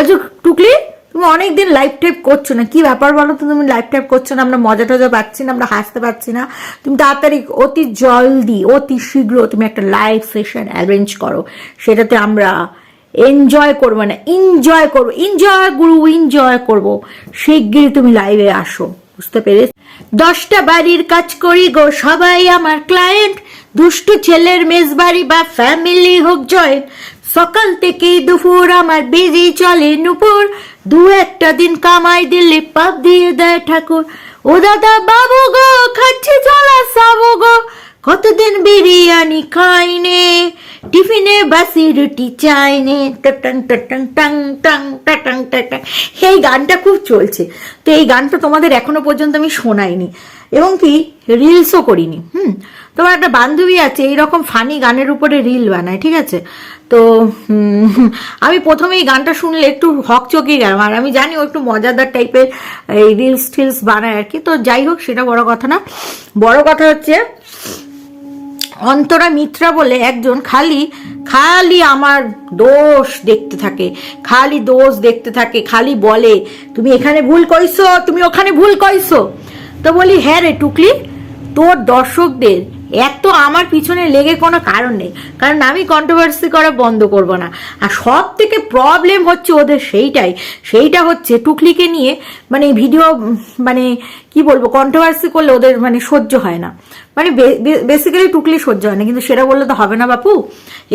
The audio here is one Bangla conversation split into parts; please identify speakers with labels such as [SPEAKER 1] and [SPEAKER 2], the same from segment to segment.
[SPEAKER 1] বলছো, টুকলি, তুমি অনেকদিন লাইভ টাইপ করছ না, কি ব্যাপার বলো তো, তুমি লাইভ টাইপ করছ না, আমরা মজা টজা পাচ্ছি না, আমরা হাসতে পারছি না। তুমি তাড়াতাড়ি অতি জলদি, অতি শীঘ্র তুমি একটা লাইভ সেশন অ্যারেঞ্জ করো, সেটাতে আমরা এনজয় করব না এনজয় করব এনজয় গুরু এনজয় করব। শিগগিরই তুমি লাইভে আসো, বুঝতে পেরে দশটা বাড়ির কাজ করি গো, সবাই আমার ক্লায়েন্ট দুষ্টু ছেলের মেজবাড়ি বা ফ্যামিলি হোক জয়েন্ট সকাল থেকেই দুপুর আমার বেজি চলে নুপুর। দু একটা দিন কামাই দিলে পাপ দিয়ে দেয় ঠাকুর। ও দাদা বাবু গো, খাচ্ছি চলা সাবু গো। কতদিন বিরিয়ানি খাইনে? টিফিনে বাসি রুটি চাইনে। টাং টাং টাং টাং টাং টাং এই গানটা খুব চলছে। তো এই গানটা তোমাদের এখনও পর্যন্ত আমি শোনাইনি। এবং কি রিলসও করিনি। হুম? তোমার একটা বান্ধবী আছে, এইরকম ফানি গানের উপরে রিল বানায়, ঠিক আছে? তো আমি প্রথমে এই গানটা শুনলে একটু হক চকিয়ে গেলাম, আর আমি জানি ও একটু মজাদার টাইপের এই রিলস টিলস বানায় আর কি, তো যাই হোক, সেটা বড় কথা না। বড় কথা হচ্ছে, অন্তরা মিত্রা বলে একজন, খালি খালি আমার দোষ দেখতে থাকে, খালি দোষ দেখতে থাকে, খালি বলে, তুমি এখানে ভুল কইছো, তুমি ওখানে ভুল কইছো। তো বলি হ্যাঁ রে টুকলি, তোর দর্শকদের এত আমার পিছনে লেগে কোনো কারণ নেই। কারণ আমি কন্ট্রোভার্সি করা বন্ধ করব না। আর সব থেকে প্রবলেম হচ্ছে ওদের সেইটাই। সেইটা হচ্ছে টুকলিকে নিয়ে মানে ভিডিও মানে কি বলব কন্ট্রোভার্সি করলে ওদের মানে সহ্য হয় না। মানে বেসিক্যালি টুকলি সহ্য হয় না। কিন্তু সেটা বললে তো হবে না বাপু।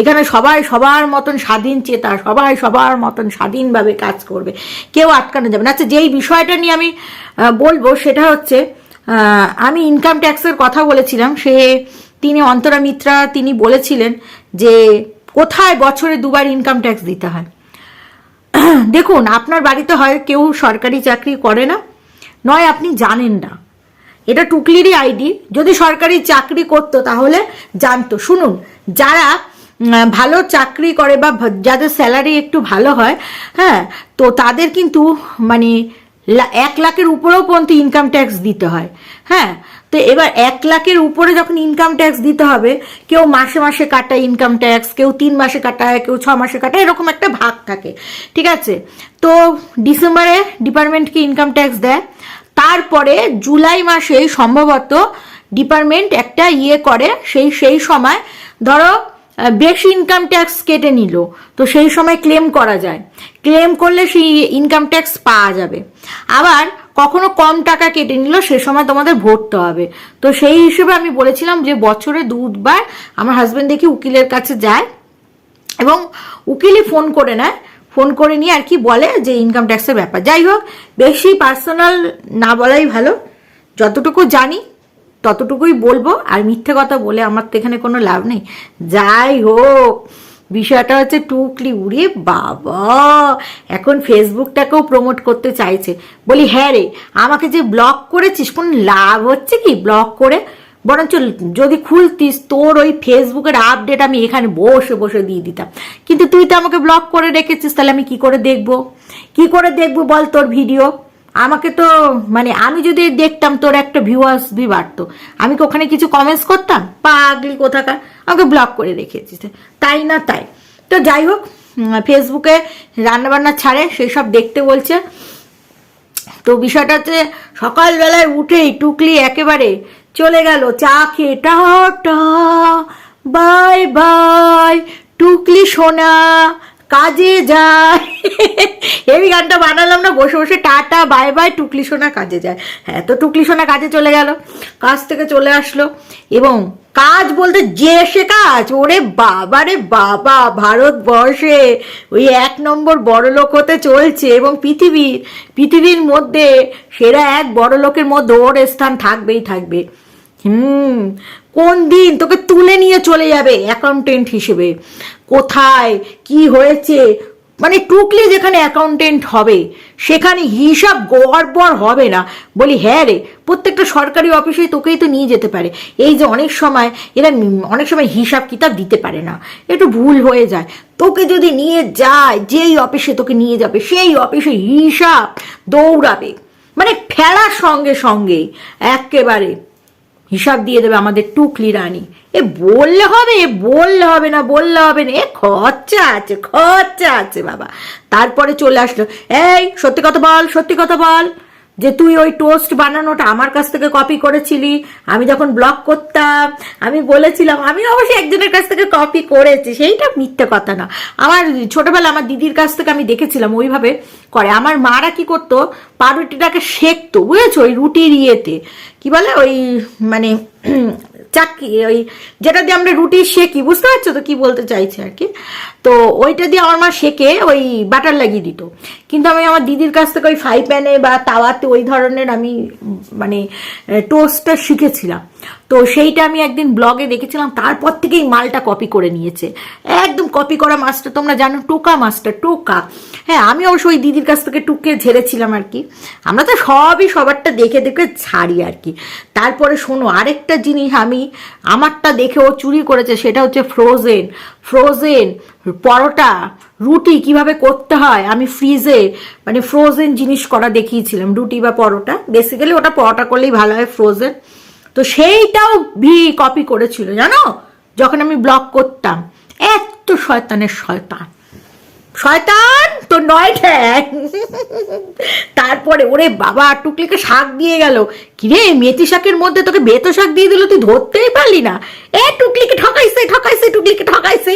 [SPEAKER 1] এখানে সবাই সবার মতন স্বাধীন চেতা, সবাই সবার মতন স্বাধীনভাবে কাজ করবে। কেউ আটকানো যাবে না। আচ্ছা যেই বিষয়টা নিয়ে আমি বলব সেটা হচ্ছে আমি ইনকাম ট্যাক্সের কথা বলেছিলাম। সে, তিনি অন্তরা মিত্রা, তিনি বলেছিলেন যে, কোথায় বছরে দুবার ইনকাম ট্যাক্স দিতে হয়? দেখুন, আপনার বাড়িতে হয়, কেউ সরকারি চাকরি করে না, নয়, আপনি জানেন না। এটা টুকলিরই আইডি। যদি সরকারি চাকরি করতো, তাহলে জানতো। শুনুন, যারা ভালো চাকরি করে বা যাদের স্যালারি একটু ভালো হয় হ্যাঁ তো তাদের কিন্তু মানে এক লাখের উপরেও পর্যন্ত ইনকাম ট্যাক্স দিতে হয়। হ্যাঁ? তো এবার এক লাখের উপরে যখন ইনকাম ট্যাক্স দিতে হবে, কেউ মাসে মাসে কাটায় ইনকাম ট্যাক্স কেউ তিন মাসে কাটায়, কেউ ছ মাসে কাটায়, এরকম একটা ভাগ থাকে। ঠিক আছে? তো ডিসেম্বরে ডিপার্টমেন্টকে ইনকাম ট্যাক্স দেয়। তারপরে জুলাই মাসে সম্ভবত ডিপার্টমেন্ট একটা ইয়ে করে, সেই সেই সময় ধরো বেশি ইনকাম ট্যাক্স কেটে নিল। তো সেই সময় ক্লেম করা যায়। ক্লেম করলে সেই ইনকাম ট্যাক্স পাওয়া যাবে। আবার কখনো কম টাকা কেটে নিল সে সময় তোমাদের ভরতে হবে। তো সেই হিসেবে আমি বলেছিলাম যে বছরে দুবার আমার হাজবেন্ড দেখি উকিলের কাছে যায় এবং উকিলই ফোন করে নেয়। ফোন করে নিয়ে আর কি বলে যে ইনকাম ট্যাক্সের ব্যাপার। যাই হোক, বেশি পার্সোনাল না বলাই ভালো। যতটুকু জানি, ততটুকুই বলব। আর মিথ্যে কথা বলে আমার তো এখানে কোনো লাভ নেই। যাই হোক বিষয়টা হচ্ছে টুকলি উড়ে বাবা! এখন ফেসবুকটাকেও প্রমোট করতে চাইছে। বলি হ্যাঁ রে, আমাকে যে ব্লক করেছিস, কোন লাভ হচ্ছে কি ব্লক করে? বরঞ্চ যদি খুলতিস, তোর ওই ফেসবুকের আপডেট আমি এখানে বসে বসে দিয়ে দিতাম। কিন্তু তুই তো আমাকে ব্লক করে রেখেছিস, তাহলে আমি কি করে দেখব? কি করে দেখব বল তোর ভিডিও আমাকে তো মানে আমি যদি দেখতাম তোর একটা ভিউয়ার্স ভি বাড়তো। আমি কি ওখানে কিছু কমেন্টস করতাম? পাগলি কোথাকার। আমাকে ব্লক করে রেখেছিস তাই না তাই? তো যাই হোক ফেসবুকে রান্নাবান্না ছাড়ে সেই সব দেখতে বলছে। তো বিষয়টা হচ্ছে, সকালবেলায় উঠেই টুকলি একেবারে চলে গেল, চা খেয়ে টাটা বাই বাই, টুকলি সোনা কাজে যায়। এই গানটা বানালাম না, বসে বসে টাটা, বাই বাই, টুকলি সোনা কাজে যায়। হ্যাঁ তো টুকলি সোনা কাজে চলে গেল। কাজ থেকে চলে আসলো। এবং কাজ বলতে যে সে কাজ, ওরে বাবা রে বাবা, ভারতবর্ষে ওই এক নম্বর বড় লোক হতে চলছে এবং পৃথিবীর পৃথিবীর মধ্যে সেরা এক বড় লোকের মধ্যে ওর স্থান থাকবেই থাকবে। হুম, কোন দিন তোকে তুলে নিয়ে চলে যাবে অ্যাকাউন্টেন্ট হিসেবে। কোথায়, কি হয়েছে? মানে টুকলি যেখানে অ্যাকাউন্টেন্ট হবে, সেখানে হিসাব গড়বড় হবে না। বলি হ্যাঁ রে, প্রত্যেকটা সরকারি অফিসে তোকেই তো নিয়ে যেতে পারে। এই যে অনেক সময় এরা অনেক সময় হিসাব কিতাব দিতে পারে না। একটু ভুল হয়ে যায়। তোকে যদি নিয়ে যায়, যেই অফিসে তোকে নিয়ে যাবে, সেই অফিসে হিসাব দৌড়াবে। মানে ফেলার সঙ্গে সঙ্গে একেবারে। হিসাব দিয়ে দেবে আমাদের টুকলি রানী। এ বললে হবে বললে হবে না, বললে হবে না। এ খরচা আছে খরচা আছে বাবা। তারপরে চলে আসলো। এই, সত্যি কথা বল, সত্যি কথা বল। যে তুই ওই টোস্ট বানানোটা আমার কাছ থেকে কপি করেছিলি, আমি যখন ব্লগ করতাম, আমি বলেছিলাম, আমি অবশ্যই একজনের কাছ থেকে কপি করেছি, সেইটা মিথ্যে কথা না। আমার ছোটবেলা আমার দিদির কাছ থেকে আমি দেখেছিলাম ওইভাবে করে। আমার মারা কি করতো, পাউরুটিটাকে সেকতো, বুঝেছ? ওই রুটির ইয়েতে। কি বলে? ওই মানে চাকি, ওই যেটা দিয়ে আমরা রুটি শেকি বুঝতে পারছ তো কি বলতে চাইছে আর কি? তো ওইটা দিয়ে আমার মা শেকে ওই বাটার লাগিয়ে দিত। কিন্তু আমি আমার দিদির কাছ থেকে ওই ফ্রাই প্যানে বা তাওয়াতে ওই ধরনের আমি মানে টোস্টটা শিখেছিলাম। তো সেইটা আমি একদিন ব্লগে দেখেছিলাম, তারপর থেকেই মালটা কপি করে নিয়েছে। একদম কপি করা মাছটা তোমরা জানো, টোকা মাছটা টোকা। হ্যাঁ আমি অবশ্য ওই দিদির কাছ থেকে টুকে ঝেড়েছিলাম আর কি। আমরা তো সবই সবারটা দেখে দেখে ছাড়ি আর কি। তারপরে শোনো, আরেকটা জিনিস আমি আমারটা দেখে ও চুরি করেছে, সেটা হচ্ছে ফ্রোজেন ফ্রোজেন পরোটা, রুটি কীভাবে করতে হয়? আমি ফ্রিজে মানে ফ্রোজেন জিনিস করা দেখিয়েছিলাম, রুটি বা পরোটা। বেসিক্যালি ওটা পরোটা করলেই ভালো হয় ফ্রোজেন তো সেইটাও ভি কপি করেছিল, জানো? যখন আমি ব্লগ করতাম। এত শয়তানের শয়তান। শয়তান তো নয় ঠ্যাং। তারপরে ওরে বাবা, টুকলিকে শাক দিয়ে গেল। কিরে, মেথি শাকের মধ্যে তোকে বেতো শাক দিয়ে দিল, তুই ধরতেই পারলি না। এ, টুকলিকে ঠকাইছে ঠকাইছে, টুকলিকে ঠকাইছে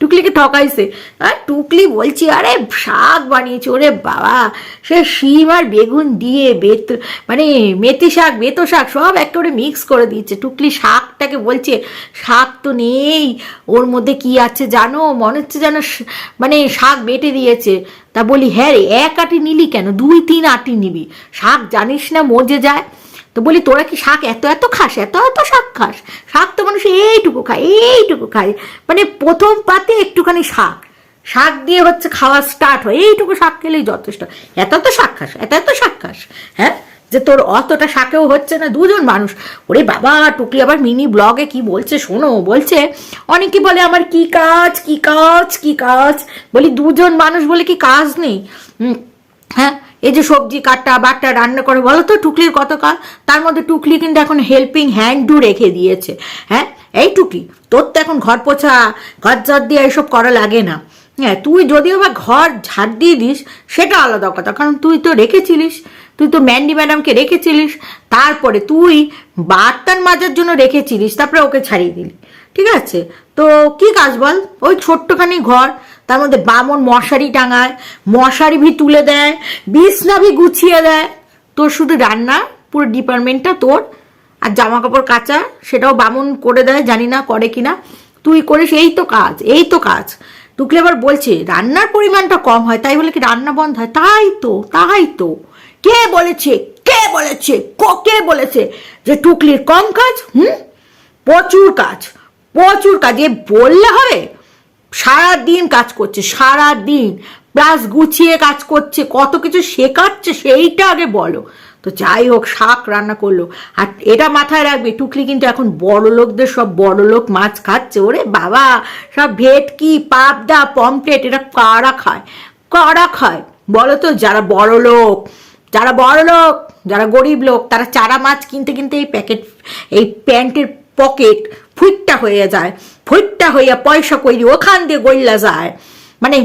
[SPEAKER 1] টুকলিকে ঠকাইছে। আর টুকলি বলছি, আরে, শাক বানিয়েছে, ওরে বাবা। সে শিম আর বেগুন দিয়ে বেত মানে মেথি শাক, বেতো শাক সব একেবারে মিক্স করে দিয়েছে। টুকলি শাকটাকে বলছে, শাক তো নেই, ওর মধ্যে কি আছে জানো? মনে হচ্ছে যেন মানে শাক বেটে দিয়েছে। তা বলি হ্যাঁ রে, এক আটি নিলি কেন? দুই, তিন আটি নিবি। শাক জানিস না মজে যায়? তো বলি, তোরা কি শাক এত এত খাস? এত এত শাক খাস? শাক তো মানুষ এইটুকু খায় এইটুকু খায়। মানে প্রথম পাতে একটুখানি শাক। শাক দিয়ে হচ্ছে খাওয়া স্টার্ট হয়। এইটুকু শাক খেলেই যথেষ্ট। এত তো শাক খাস, এত এত শাক খাস হ্যাঁ? যে তোর অতটা শাকেও হচ্ছে না, দুজন মানুষ। ওরে বাবা, টুকলি আবার মিনি ব্লগে কি বলছে শোনো? বলছে, অনেকে বলে আমার কি কাজ কি কাজ কি কাজ? বলি, দুজন মানুষ বলে কি কাজ নেই? হ্যাঁ এই যে সবজি কাটা, বাটা রান্না করে, বলো তো টুকলির কত কাজ? তার মধ্যে টুকলি কিন্তু এখন হেল্পিং হ্যান্ডও রেখে দিয়েছে। হ্যাঁ এই টুকলি তোর তো এখন ঘর পোছা, ঘর ঝর দিয়ে এসব করা লাগে না। হ্যাঁ তুই যদিও বা ঘর ঝাড় দিয়ে দিস, সেটা আলাদা কথা, কারণ তুই তো রেখেছিলিস। তুই তো ম্যান্ডি ম্যাডামকে রেখেছিলিস, তারপরে তুই বার্তান মাজার জন্য রেখেছিলিস, তারপরে ওকে ছাড়িয়ে দিলি। ঠিক আছে? তো কি কাজ বল? ওই ছোট্টখানি ঘর, তার মধ্যে বামন মশারি টাঙায়, মশারি ভি তুলে দেয়, বিছনা ভি গুছিয়ে দেয়। তোর শুধু রান্না, পুরো ডিপার্টমেন্টটা তোর, আর জামা কাপড় কাচা, সেটাও বামন করে দেয়, জানি না করে কিনা। তুই করিস, এই তো কাজ, এই তো কাজ। টুকলি আবার বলছে, রান্নার পরিমাণটা কম হয়, তাই বলে কি রান্না বন্ধ হয়? তাই তো তাই তো। কে বলেছে কে বলেছে, ক- বলেছে যে টুকলির কম কাজ, হুম? প্রচুর কাজ প্রচুর কাজ। এ বললে হবে সারা দিন কাজ করছে সারা দিন প্লাস গুছিয়ে কাজ করছে, কত কিছু শেখাচ্ছে, সেইটা আগে বলো। তো যাই হোক, শাক রান্না করল। আর এটা মাথায় রাখবে, টুকলি কিন্তু এখন বড় লোকদের সব বড় লোক মাছ খাচ্ছে। ওরে বাবা, সব ভেটকি, পাবদা পমপ্লেট এটা কারা খায়? কারা খায়? বলো তো, যারা বড় লোক যারা বড় লোক, যারা গরিব লোক, তারা চারা মাছ কিনতে কিনতে এই প্যাকেট এই প্যান্টের পকেট ফুইটটা হয়ে যায়। ফুইটটা হইয়া পয়সা কইরি, ওখান দিয়ে গইলা যায়। মানে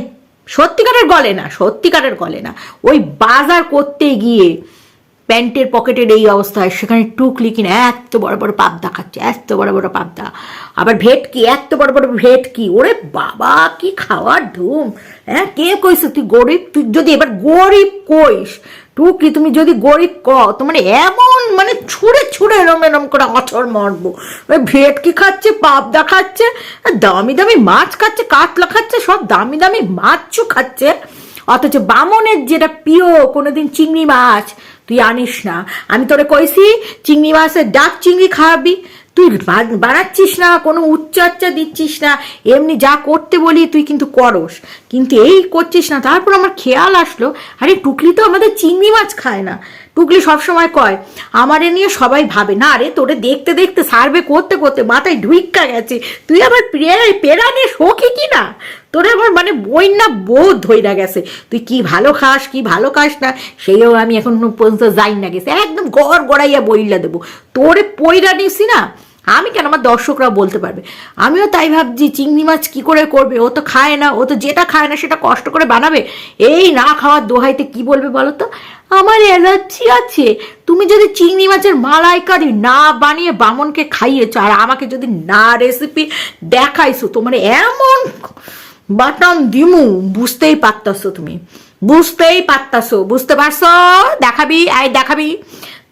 [SPEAKER 1] সত্যিকারের গলে না, সত্যিকারের গলে না। ওই বাজার করতে গিয়ে প্যান্টের পকেটের এই অবস্থায়, সেখানে টুকলি কিনা এত বড় বড় পাবদা খাচ্ছে, এত বড় বড় পাবদা। আবার ভেটকি, এত বড় বড় ভেটকি, ওরে বাবা, কি খাওয়ার ধুম। হ্যাঁ কে কইস তুই গরিব? তুই যদি এবার গরিব কইস টুকলি তুমি যদি গরিব ক তো মানে এমন মানে ছুঁড়ে ছুঁড়ে এরম এরম করে আছর মারবো। ওই ভেটকি খাচ্ছে, পাবদা খাচ্ছে দামি দামি মাছ খাচ্ছে, কাতলা খাচ্ছে, সব দামি দামি মাছও খাচ্ছে। অথচ বামনের যেটা প্রিয়, কোনোদিন চিংড়ি মাছ, তুই আনিস না। আমি তোরে কইছি, চিংড়ি মাছের ডাক চিংড়ি খাওয়াবি তুই বাড়াচ্ছিস না, কোনো উচ্চর্চা দিচ্ছিস না, এমনি যা করতে বলি তুই কিন্তু করস। কিন্তু এই করছিস না, তারপর আমার খেয়াল আসলো, আরে টুকলি তো আমাদের চিংড়ি মাছ খায় না। টুকলি সবসময় কয়, আমারে নিয়ে সবাই ভাবে, না রে, তোরে দেখতে দেখতে সার্ভে করতে করতে মাথায় ঢুইক্কা গেছে। তুই আবার প্রে- নিয়ে শোকি কি না? তোর আমার মানে বই না বোধ ধৈরা গেছে। তুই কি ভালো খাস, কি ভালো খাস না সেইও আমি এখন পর্যন্ত যাই না গেছে। একদম গড় গড়াইয়া বইলা দেবো। তোরে পইরা নিছি না আমি কেন? আমার দর্শকরা বলতে পারবে। আমিও তাই ভাবছি, চিংড়ি মাছ কি করে করবে? ও তো খায় না, ও তো যেটা খায় না সেটা কষ্ট করে বানাবে। এই না খাওয়ার দোহাইতে কি বলবে বলো তো? আমার অ্যালার্জি আছে। তুমি যদি চিংড়ি মাছের মালাইকারি না বানিয়ে বামনকে খাইয়েছো আর আমাকে যদি না রেসিপি দেখাইছো, তোমার এমন বাটন দিমু, বুঝতেই পারতাছো তুমি। বুঝতেই পারতাছো, বুঝতে পারছ? দেখাবি, আয় দেখাবি।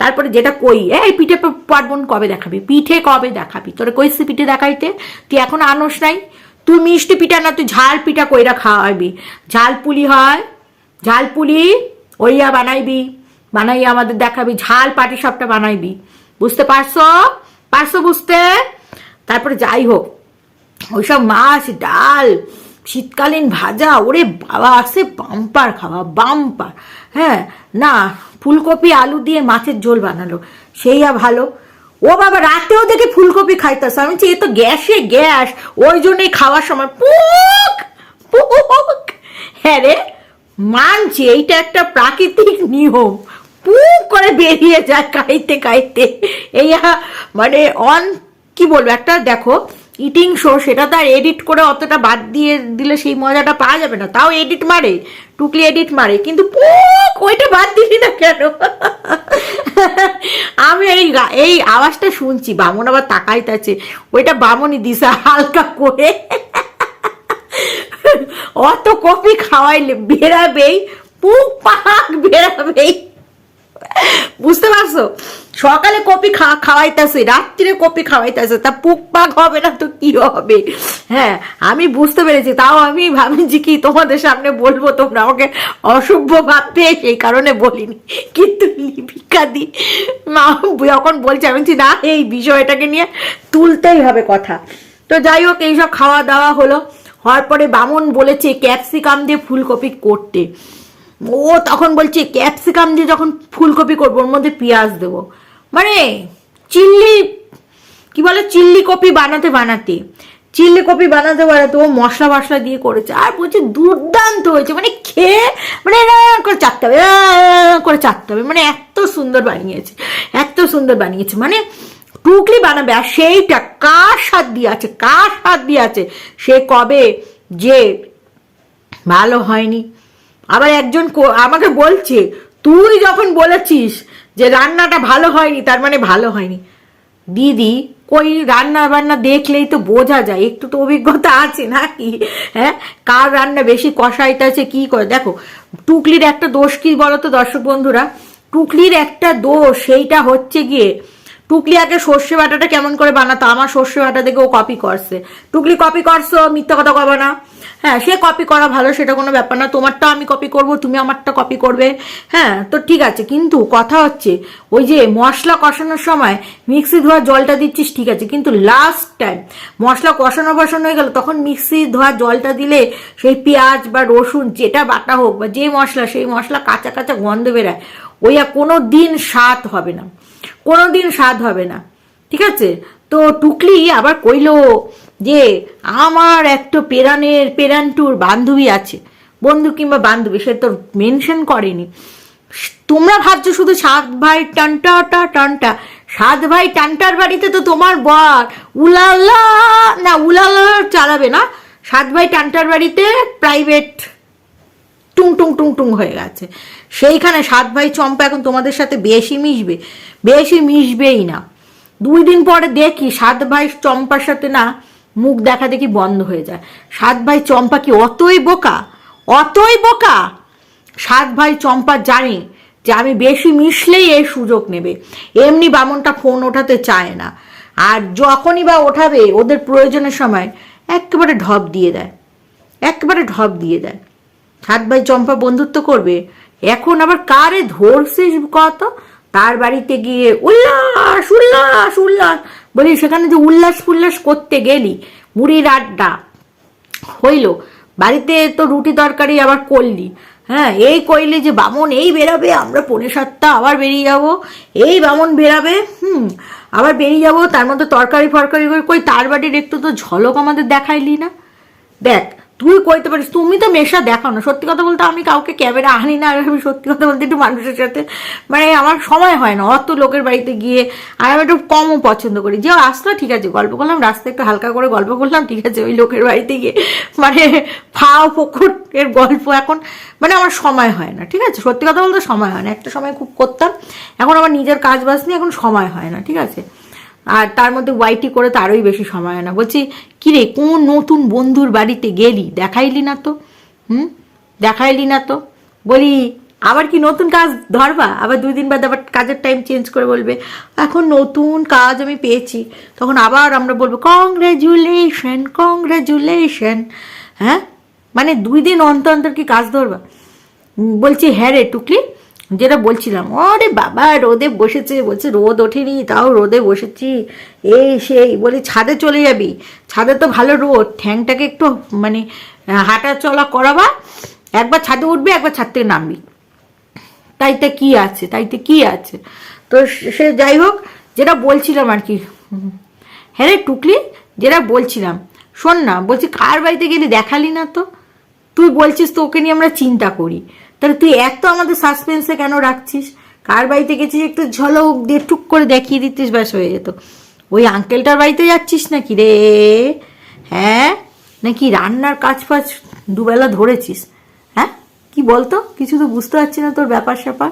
[SPEAKER 1] তারপরে যেটা কই, এই পিঠে পার্বণ কবে দেখাবি? পিঠে কবে দেখাবি? তোরে কইছি পিঠে দেখাইতে, তুই এখন আনোস নাই। তুই মিষ্টি পিঠা না, তুই ঝাল পিঠা কইরা খাওয়াবি। ঝাল পুলি হয়, ঝাল পুলি ওইয়া বানাইবি। বানাইয়া আমাদের দেখাবি, ঝাল পাটি সবটা বানাইবি। বুঝতে পারছ? পারছ বুঝতে? তারপরে যাই হোক, ওইসব মাছ, ডাল শীতকালীন ভাজা, ওরে বাবা, আসে বাম্পার খাওয়া, বাম্পার। হ্যাঁ না, ফুলকপি, আলু দিয়ে মাছের ঝোল বানালো, সেইয়া ভালো। ও বাবা, রাতেও দেখে ফুলকপি খাইতেছে। আমি এ তো গ্যাসে গ্যাস, ওই জন্যই খাওয়ার সময় পুক পুক। হ্যাঁ রে, মানছি, এইটা একটা প্রাকৃতিক নিয়ম। পুক করে বেরিয়ে যায় খাইতে খাইতে। এই মানে অন কি বলব, একটা দেখো ইটিং শো সেটা তো আর এডিট করে অতটা বাদ দিয়ে দিলে সেই মজাটা পাওয়া যাবে না। তাও এডিট মারে, টুকলি এডিট মারে, কিন্তু পুক, ওইটা বাদ দিলি না কেন? আমি এই এই আওয়াজটা শুনছি, বামন আবার তাকাইতেছে, ওইটা বামনই দিছে হালকা করে। অত কফি খাওয়াইলে বেরাবেই পুক পাক বেরাবেই বুঝতে পারছ? সকালে কপি খাওয়াইতেছে রাত্রিরে কপি খাওয়াইতেছে তা পুক পাক হবে না তো কি হবে? হ্যাঁ আমি বুঝতে পেরেছি তাও আমি ভাবছি কি তোমাদের সামনে বলব তোমরা আমাকে অসভ্য ভাববে সেই কারণে বলিনি। কিন্তু লিপিকা দি মা যখন বলছে আমি বলছি, না এই বিষয়টাকে নিয়ে তুলতেই হবে কথা। তো যাই হোক এইসব খাওয়া দাওয়া হলো। হওয়ার পরে বামন বলেছে ক্যাপসিকাম দিয়ে ফুলকপি করতে। ও তখন বলছে ক্যাপসিকাম দিয়ে যখন ফুলকপি করব ওর মধ্যে পেঁয়াজ দেবো। মানে চিল্লি, কি বলে, চিল্লি কপি বানাতে বানাতে, চিল্লি কপি বানাতে বানাতে ও মশলা মশলা দিয়ে করেছে। আর বলছে দুর্দান্ত হয়েছে মানে খেয়ে মানে করে চাটতে হবে করে চাটতে হবে। মানে এত সুন্দর বানিয়েছে, এত সুন্দর বানিয়েছে। মানে টুকলি বানাবে, আর সেইটা কার স্বাদ দিয়ে আছে, কার স্বাদ দিয়ে আছে, সে কবে যে ভালো হয়নি। আবার একজন আমাকে বলছে, তুই যখন বলেছিস যে রান্নাটা ভালো হয়নি, তার মানে ভালো হয়নি। দিদি, কই রান্না বান্না দেখলেই তো বোঝা যায়, একটু তো অভিজ্ঞতা আছে নাকি? হ্যাঁ? কার রান্না বেশি কষাইতেছে কী করে? দেখো, টুকলির একটা দোষ কী বলো তো দর্শক বন্ধুরা? টুকলির একটা দোষ, সেইটা হচ্ছে গিয়ে টুকলি আগে সর্ষে বাটাটা কেমন করে বানাতো? আমার সর্ষে বাটা দেখে ও কপি করছে। টুকলি কপি করছ, মিথ্যা কথা কবে না। হ্যাঁ সে কপি করা ভালো, সেটা কোনো ব্যাপার না। তোমারটা আমি কপি করব, তুমি আমারটা কপি করবে। হ্যাঁ তো ঠিক আছে। কিন্তু কথা হচ্ছে, ওই যে মশলা কষানোর সময় মিক্সি ধোয়া জলটা দিচ্ছিস, ঠিক আছে। কিন্তু লাস্ট টাইম মশলা কষানো বসানো হয়ে গেল, তখন মিক্সি ধোয়া জলটা দিলে সেই পেঁয়াজ বা রসুন, যেটা বাটা হোক বা যে মশলা, সেই মশলা কাঁচা কাঁচা গন্ধ বেরায়। ওই কোনো দিন স্বাদ হবে না। কোনো দিন স্বাদ হবে না। ঠিক আছে? তো টুকলি আবার কইলো যে, আমার একটা পেরানের পেরান্টুর বান্ধবী আছে। বন্ধু কিংবা বান্ধবী, সে তো মেনশন করেনি। তোমরা ভাবছ শুধু সাত ভাই টানটা টানটা সাত ভাই টানটার বাড়িতে তো তোমার বর। উলালা, না, উলালা চালাবে না। সাত ভাই টানটার বাড়িতে প্রাইভেট টুং টুং টুং টুং হয়ে গেছে। সেইখানে সাত ভাই চম্পা এখন তোমাদের সাথে বেশি মিশবে। বেশি মিশবেই না। দুই দিন পরে দেখি সাত ভাই চম্পার সাথে না মুখ দেখা দেখি বন্ধ হয়ে যায়। সাত ভাই চম্পা কি অতই বোকা? অতই বোকা? সাত ভাই চম্পা জানে যে আমি বেশি মিশলেই এই সুযোগ নেবে। এমনি বামনটা ফোন ওঠাতে চায় না। আর যখনই বা ওঠাবে, ওদের প্রয়োজনের সময় একেবারে ঢপ দিয়ে দেয়। একেবারে ঢপ দিয়ে দেয়। সাত ভাই চম্পা বন্ধুত্ব করবে? এখন আবার কারে ধরছিস কত তার বাড়িতে গিয়ে, উল্লাস উল্লাস উল্লাস। বলি, সেখানে যে উল্লাস ফুল্লাস করতে গেলি, মুড়ির আড্ডা হইল, বাড়িতে তো রুটি তরকারি আবার করলি। হ্যাঁ এই কইলে যে বামন, এই বেরাবে, আমরা পৌনে সাতটা, আবার বেরিয়ে যাব। এই বামন বেরাবে, হুম, আবার বেরিয়ে যাব। তার মধ্যে তরকারি ফরকারি করে কই, তার বাড়ির একটু তো ঝলক আমাদের দেখাইলি না? দেখ তুই কইতে পারিস, তুমি তো মেশা দেখাও না। সত্যি কথা বলতে আমি কাউকে ক্যামেরা আনি না, আমি সত্যি কথা বলতে একটু মানুষের সাথে। মানে আমার সময় হয় না, অত লোকের বাড়িতে গিয়ে। আর আমি একটু কমও পছন্দ করি। যে আসলো, ঠিক আছে, গল্প করলাম, রাস্তায় একটু হালকা করে গল্প করলাম, ঠিক আছে, ওই লোকের বাড়িতে গিয়ে। মানে ফাও পুকুরের গল্প এখন। মানে আমার সময় হয় না, ঠিক আছে? সত্যি কথা বলতে সময় হয় না। একটা সময় খুব করতাম, এখন আমার নিজের কাজ বাজ নিয়ে এখন সময় হয় না, ঠিক আছে? আর তার মধ্যে ওয়াইটি করে তো আরোই বেশি সময় হয় না। বলছি কিরে, কোন নতুন বন্ধুর বাড়িতে গেলি? দেখাইলি না তো। হুম? দেখাইলি না তো। বলি, আবার কি নতুন কাজ ধরবা? আবার দুই দিন বাদ আবার কাজের টাইম চেঞ্জ করে বলবে, এখন নতুন কাজ আমি পেয়েছি। তখন আবার আমরা বলব কংগ্রেচুলেশন কংগ্রেচুলেশন হ্যাঁ? মানে দুই দিন অন্তর অন্তর কি কাজ ধরবা? বলছি হ্যাঁ রে টুকলি যেটা বলছিলাম, আরে বাবা, রোদে বসেছে। বলছে, রোদ ওঠেনি, তাও রোদে বসেছি। এই সেই, বলি, ছাদে চলে যাবি? ছাদে তো ভালো রোদ, ঠ্যাংটাকে একটু মানে হাঁটা চলা করাবা, একবার ছাদে উঠবি, একবার ছাদ থেকে নামবি। তাইতে কি আছে, তাইতে কি আছে? তো সে যাই হোক, যেটা বলছিলাম আর কি হ্যাঁ রে টুকলি, যেটা বলছিলাম, শোন না, বলছি কার বাড়িতে গেলে দেখালি না তো? তুই বলছিস তো ওকে নিয়ে আমরা চিন্তা করি। তাহলে তুই এত আমাদের সাসপেন্সে কেন রাখছিস? কার বাড়িতে গেছিস? একটু ঝলক দিয়ে টুক করে দেখিয়ে দিতিস, ব্যাস হয়ে যেত। ওই আঙ্কেলটার বাড়িতে যাচ্ছিস নাকি রে? হ্যাঁ? নাকি রান্নার কাজ ফাজ দুবেলা ধরেছিস? হ্যাঁ? কি বলতো? কিছু তো বুঝতে পারছি না তোর ব্যাপার স্যাপার